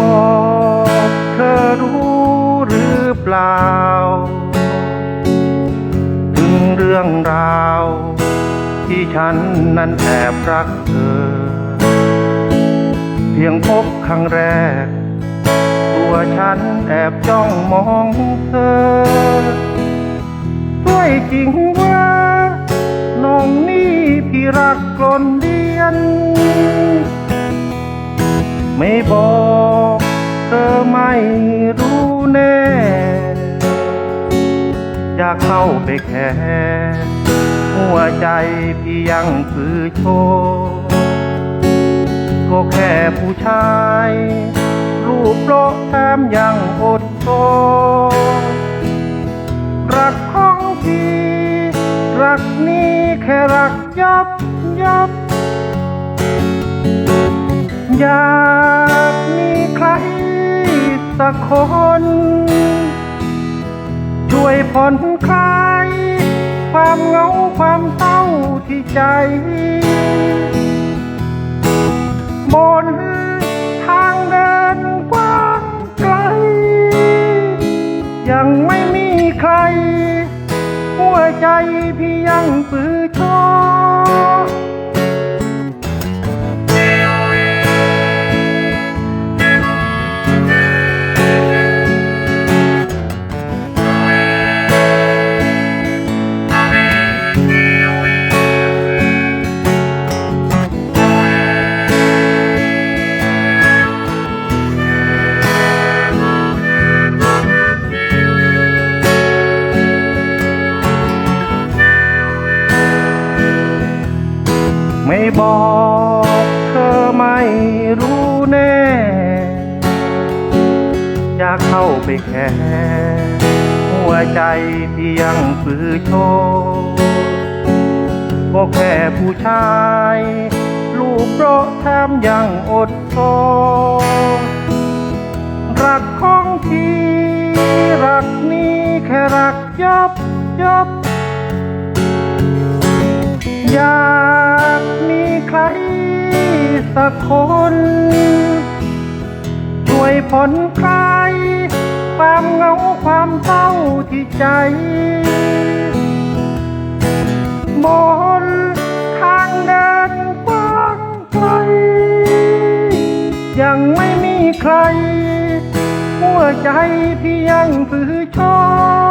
บอกเธอรู้หรือเปล่า ถึงเรื่องราว ที่ฉันนั้นแอบรักเธอ เพียงพบครั้งแรก ตัวฉันแอบจ้องมองเธอด้วยจริงว่าน้องนี่พี่รักกลนเดียน ไม่บอก เธอไม่รู้แน่ อยากเข้าไปแค่หัวใจพี่ยังฝือโชว์ก็แค่ผู้ชาย รูปโลกแถมยังอดโทนรักของพี่รักนี้แค่รักยับยับยา สักคน ช่วยผ่อนคลาย ความเหงาความเศร้าที่ใจบนทางเดินกว้างไกล ยังไม่มีใคร หัวใจพี่ยังฝือชอ บอกเธอไม่รู้แน่อยากเข้าไปแค่หัวใจที่ยังฝือโชว์ก็แค่ผู้ชายรูปโรถแถมยังอดทนรักของพี่รักนี้แค่รักยับยับยา ครสักคน ช่วยผ่อนคลายความเหงาความเศร้าที่ใจบนทางเดินกว้างไกล ยังไม่มีใคร หัวใจพี่ยังฝือชอบ